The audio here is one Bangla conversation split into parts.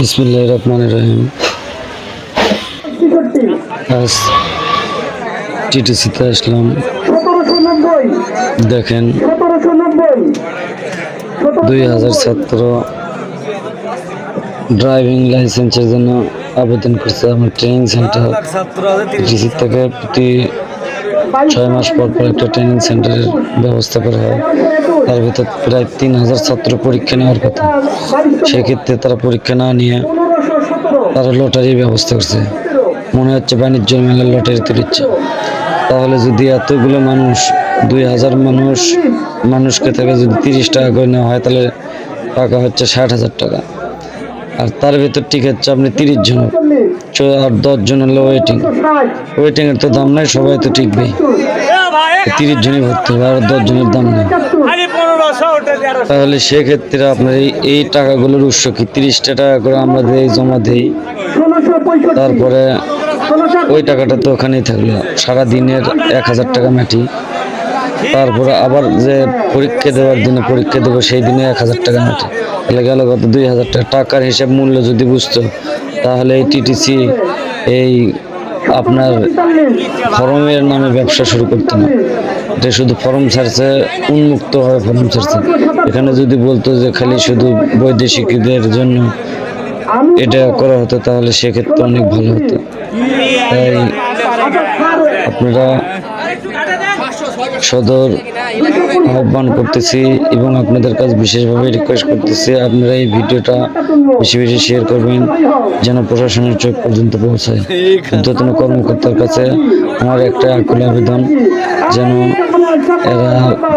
বিসমুল্লাহ রহমান রহিম। আজ টিটিসিতে আসলাম। দেখেন, দুই হাজার সতেরো ড্রাইভিং লাইসেন্সের জন্য আবেদন করছে আমার ট্রেনিং সেন্টার টিটিসি থেকে প্রতি ছয় মাস পর পর একটা ট্রেনিং সেন্টারের ব্যবস্থা করা হয়। তার ভিতর প্রায় তিন হাজার ছাত্র পরীক্ষা নেওয়ার কথা। সেক্ষেত্রে তারা পরীক্ষা না নিয়ে তারা লটারির ব্যবস্থা করছে। মনে হচ্ছে বাণিজ্য মেলার লটারি তুলিচ্ছে তাহলে যদি এতগুলো মানুষ, দুই হাজার মানুষ, মানুষকে থেকে যদি তিরিশ টাকা করে নেওয়া হয়, তাহলে টাকা হচ্ছে ষাট হাজার টাকা। আর তার ভিতর টিকিট হচ্ছে আপনি তিরিশ জন আর দশ জন হলো ওয়েটিং ওয়েটিংয়ের তো দাম নাই, সবাই তো টিকবেই তিরিশ জনই ভর্তি হবে, আর দশ জনের দাম নেই। তাহলে সেক্ষেত্রে আপনার এই এই টাকাগুলোর উৎস কি? তিরিশটা টাকা করে আমরা দিই, জমা দিই। তারপরে ওই টাকাটা তো ওখানেই থাকল। সারা দিনের এক হাজার টাকা মাটি। তারপরে আবার যে পরীক্ষা দেওয়ার দিনে পরীক্ষা দেবো সেই দিনে এক হাজার টাকা মাটি তাহলে গেল কত দুই হাজার টাকা। টাকার হিসাব মূল্য যদি বুঝতো, তাহলে এই টিটিসি এই আপনার ফরমের নামে ব্যবসা শুরু করতো না। এটা শুধু ফর্ম ছাড়ছে, উন্মুক্ত হয়ে ফর্ম ছাড়ছে। এখানে যদি বলতো যে খালি শুধু বৈদেশিকদের জন্য এটা করা হতো, তাহলে সেক্ষেত্রে অনেক ভালো হতো। তাই আপনারা সদর আহ্বান করতেছি এবং আপনাদের কাছে বিশেষভাবে রিকোয়েস্ট করতেছি, আপনারা এই ভিডিওটা বেশি বেশি শেয়ার করবেন, যেন প্রশাসনের চোখ পর্যন্ত পৌঁছায়। ঊর্ধ্বতন কর্মকর্তার কাছে আমার একটা আকুল আবেদন, যেন এরা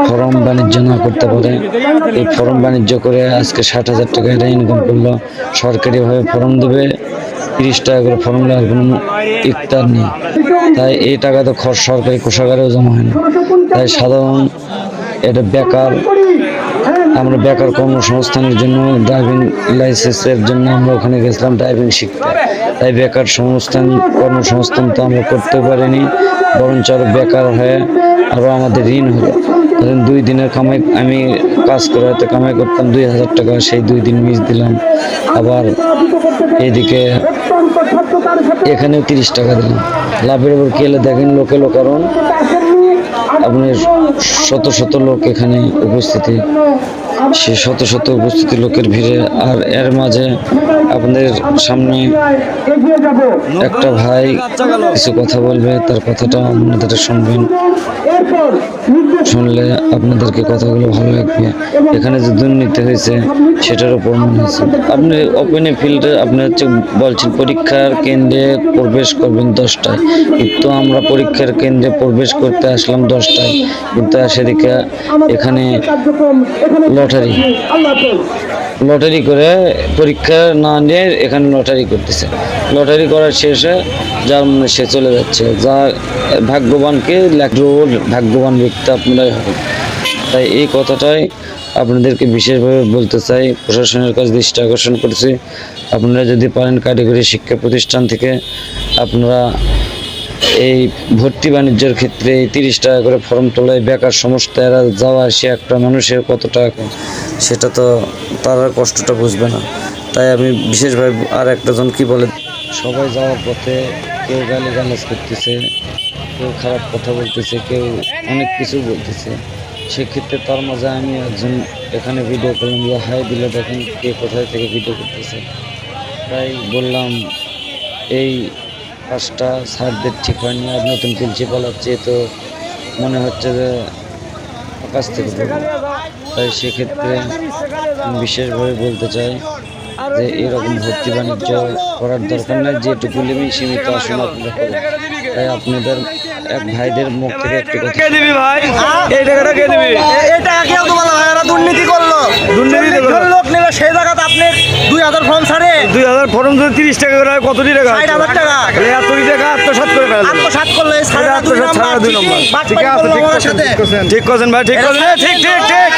ফরম বাণিজ্য না করতে পারে। এই ফরম বাণিজ্য করে আজকে ষাট হাজার টাকা এরা ইনকাম করল, সরকারিভাবে ফর্ম দেবে তিরিশ টাকা করে ফর্ম নেওয়ার কোনো ইফতার নেই। তাই এই টাকা তো খরচ সরকারি কোষাগারেও জমা হয় না। তাই সাধারণ এটা বেকার, আমরা বেকার কর্মসংস্থানের জন্য ড্রাইভিং লাইসেন্সের জন্য আমরা ওখানে গেছিলাম ড্রাইভিং শিখতে। তাই বেকার সংস্থান, কর্মসংস্থান তো আমরা করতে পারিনি, বরঞ্চ আরও বেকার হয়ে আরও আমাদের ঋণ হলো। ধরেন দুই দিনের কামাই, আমি কাজ করে হয়তো কামাই করতাম দুই হাজার টাকা, সেই দুই দিন মিস দিলাম। আবার সাথে এখানেও তিরিশ টাকা দিলাম। লাভের উপর কেলে দেখেন লোকে লোকারণ। আপনার শত শত লোক এখানে উপস্থিতি। সে শত শত উপস্থিতি লোকের ভিড়ে। আর এর মাঝে আপনাদের সামনে একটা ভাই কিছু কথা বলবে তার কথাটা আপনাদের শুনবেন। শুনলে আপনাদেরকে কথাগুলো ভালো লাগবে। এখানে যে দুর্নীতি হয়েছে সেটার সেটারও প্রমাণ হয়েছে আপনি ওপেনে ফিল্ডে আপনি হচ্ছে বলছেন পরীক্ষার কেন্দ্রে প্রবেশ করবেন দশটায়। কিন্তু আমরা পরীক্ষার কেন্দ্রে প্রবেশ করতে আসলাম দশটায়। কিন্তু সেদিকে এখানে লটারি। লটারি করে পরীক্ষা না নিয়ে এখানে লটারি করতেছে। লটারি করার শেষে যার মনে সে চলে যাচ্ছে। যা ভাগ্যবানকে লেখরোড ভাগ্যবান ব্যক্তি আপনারাই হবে তাই এই কথাটাই আপনাদেরকে বিশেষভাবে বলতে চাই। প্রশাসনের কাছে দৃষ্টি আকর্ষণ করছি। আপনারা যদি পারেন কারিগরি শিক্ষা প্রতিষ্ঠান থেকে আপনারা এই ভর্তি বাণিজ্যের ক্ষেত্রে তিরিশ টাকা করে ফর্ম তোলায় বেকার সমস্যা এরা যাওয়া আসে একটা মানুষের কত টাকা সেটা তো তারা কষ্টটা বুঝবে না। তাই আমি বিশেষভাবে আর একটা জন কি বলে, সবাই যাওয়ার পথে কেউ গালি গালাজ করতেছে, কেউ খারাপ কথা বলতেছে, কেউ অনেক কিছু বলতেছে। সেক্ষেত্রে তার মাঝে আমি একজন এখানে ভিডিও করলাম যে, হাই দিলে দেখেন কে কোথায় থেকে ভিডিও করতেছে? তাই বললাম, এই কাজটা স্যারদের ঠিক হয়নি আর নতুন প্রিন্সিপাল হচ্ছে, তো মনে হচ্ছে যে আকাশ থেকে তাই সেক্ষেত্রে বিশেষভাবে বলতে চাই যে এরকম ভর্তি বাণিজ্য করার দরকার নাই, যেটুকু লিমিট সীমিত আসন আপনারা তাই আপনাদের এক ভাইদের মুখ থেকে একটু কথা কে দিবি ভাই? এই টাকাটা কে দিবি? এটা কেউ তো বলা হয় এরা দুর্নীতি করল? দুর্নীতি। লোক নিল সেই জায়গাতে আপনি দুই হাজার ফর্ম ছাড়ে। দুই হাজার ফর্ম যদি তিরিশ টাকা করে কত টাকা? ষাট হাজার টাকা। তাহলে আত্মসাত করে আত্মসাত করলে দুই নম্বর ঠিক আছে ঠিক করছেন, ঠিক করছেন। ভাই ঠিক করছেন। ঠিক ঠিক ঠিক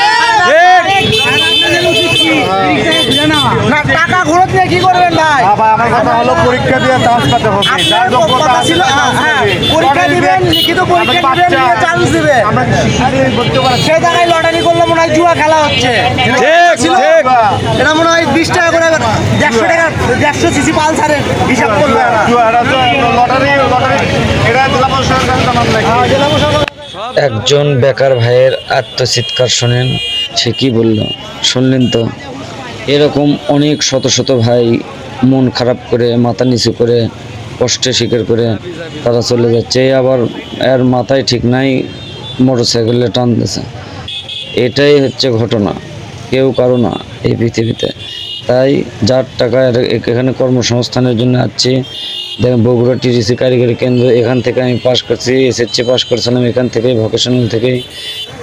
টাকা ঘুরত নিয়ে কি করবেন ভাই? আমার কথা হলো পরীক্ষা দিয়ে চান্স পেতে হবে। যার যোগ্যতা ছিল তার হ্যাঁ, chance দেবে। পরীক্ষা দিবেন লিখিত পরীক্ষা দিবেন চান্স দিবে। আমরা শিক্ষার্থী করতে পারছি সেই জায়গায় লটারি করলে মনে হয় জুয়া খেলা হচ্ছে। ঠিক এটা মনে হয় বিশ টাকা করে দেড়শো টাকা দেড়শো সিসি পালসারের হিসাব করল একজন বেকার ভাইয়ের আত্মচিৎকার শোনেন সে কি বলল? শুনলেন তো? এরকম অনেক শত শত ভাই মন খারাপ করে মাথা নিচু করে কষ্টে স্বীকার করে তারা চলে যাচ্ছে। আবার এর মাথায় ঠিক নাই মোটর সাইকেলে টান দিছে এটাই হচ্ছে ঘটনা। কেউ কারও না। এই পৃথিবীতে। তাই যার টাকা এখানে কর্মসংস্থানের জন্য আসছি দেখেন বগুড়া টিডিসি কারিগরি কেন্দ্র, এখান থেকে আমি পাশ করছি, এসএসসি পাশ করছিলাম এখান থেকেই ভোকেশনাল থেকেই।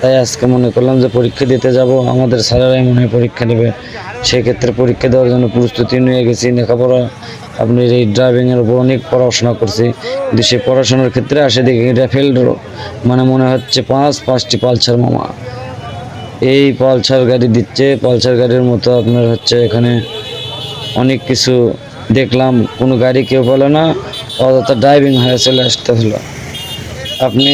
তাই আজকে মনে করলাম যে পরীক্ষা দিতে যাব, আমাদের স্যারেরাই মনে পরীক্ষা নেবে। সেক্ষেত্রে পরীক্ষা দেওয়ার জন্য প্রস্তুতি নিয়ে গেছি, লেখাপড়া। আপনি এই ড্রাইভিংয়ের উপর অনেক পড়াশোনা করছি, কিন্তু সেই পড়াশোনার ক্ষেত্রে আসে দেখি র্যাফেল মানে মনে হচ্ছে পাঁচ পাঁচটি পালসার মামা। এই পালসার গাড়ি দিচ্ছে। পালসার গাড়ির মতো আপনার হচ্ছে এখানে অনেক কিছু দেখলাম। কোনো গাড়ি কেউ বলে না, অযথ ড্রাইভিং হয়ে চলে আসতে হলো। আপনি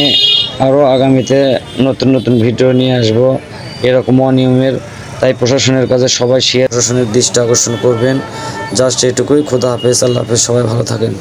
আরও আগামীতে নতুন নতুন ভিডিও নিয়ে আসব। এরকম অনিয়মের, তাই প্রশাসনের কাছে সবাই শেয়ার প্রশাসনের দৃষ্টি আকর্ষণ করবেন। জাস্ট এটুকুই খোদা হাফেজ, আল্লাহ হাফেজ। সবাই ভালো থাকেন।